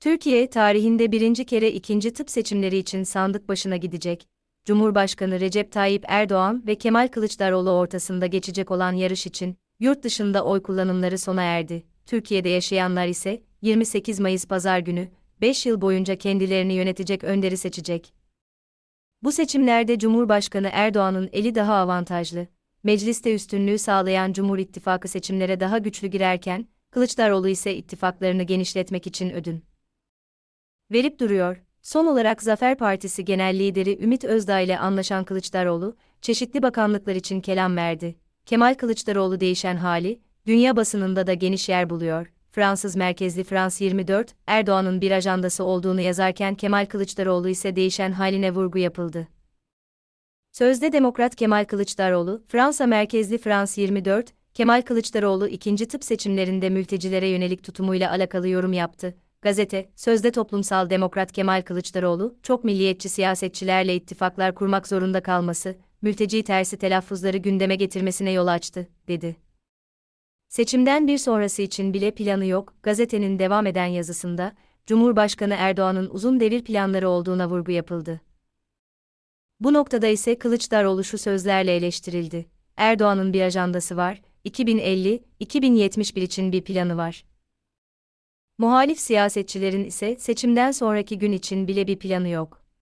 Türkiye tarihinde birinci kere ikinci tıp seçimleri için sandık başına gidecek. Cumhurbaşkanı Recep Tayyip Erdoğan ve Kemal Kılıçdaroğlu ortasında geçecek olan yarış için yurt dışında oy kullanımları sona erdi. Türkiye'de yaşayanlar ise 28 Mayıs pazar günü 5 yıl boyunca kendilerini yönetecek önderi seçecek. Bu seçimlerde Cumhurbaşkanı Erdoğan'ın eli daha avantajlı. Mecliste üstünlüğü sağlayan Cumhur İttifakı seçimlere daha güçlü girerken, Kılıçdaroğlu ise ittifaklarını genişletmek için ödün verip duruyor. Son olarak Zafer Partisi Genel Lideri Ümit Özdağ ile anlaşan Kılıçdaroğlu, çeşitli bakanlıklar için kelam verdi. Kemal Kılıçdaroğlu değişen hali, dünya basınında da geniş yer buluyor. Fransız merkezli France 24, Erdoğan'ın bir ajandası olduğunu yazarken Kemal Kılıçdaroğlu ise değişen haline vurgu yapıldı. Sözde Demokrat Kemal Kılıçdaroğlu, Fransa merkezli France 24, Kemal Kılıçdaroğlu ikinci tıp seçimlerinde mültecilere yönelik tutumuyla alakalı yorum yaptı. Gazete, sözde toplumsal demokrat Kemal Kılıçdaroğlu, çok milliyetçi siyasetçilerle ittifaklar kurmak zorunda kalması, mülteci tersi telaffuzları gündeme getirmesine yol açtı, dedi. Seçimden bir sonrası için bile planı yok, gazetenin devam eden yazısında, Cumhurbaşkanı Erdoğan'ın uzun devir planları olduğuna vurgu yapıldı. Bu noktada ise Kılıçdaroğlu şu sözlerle eleştirildi. Erdoğan'ın bir ajandası var, 2050-2071 için bir planı var. Muhalif siyasetçilerin ise seçimden sonraki gün için bile bir planı yok.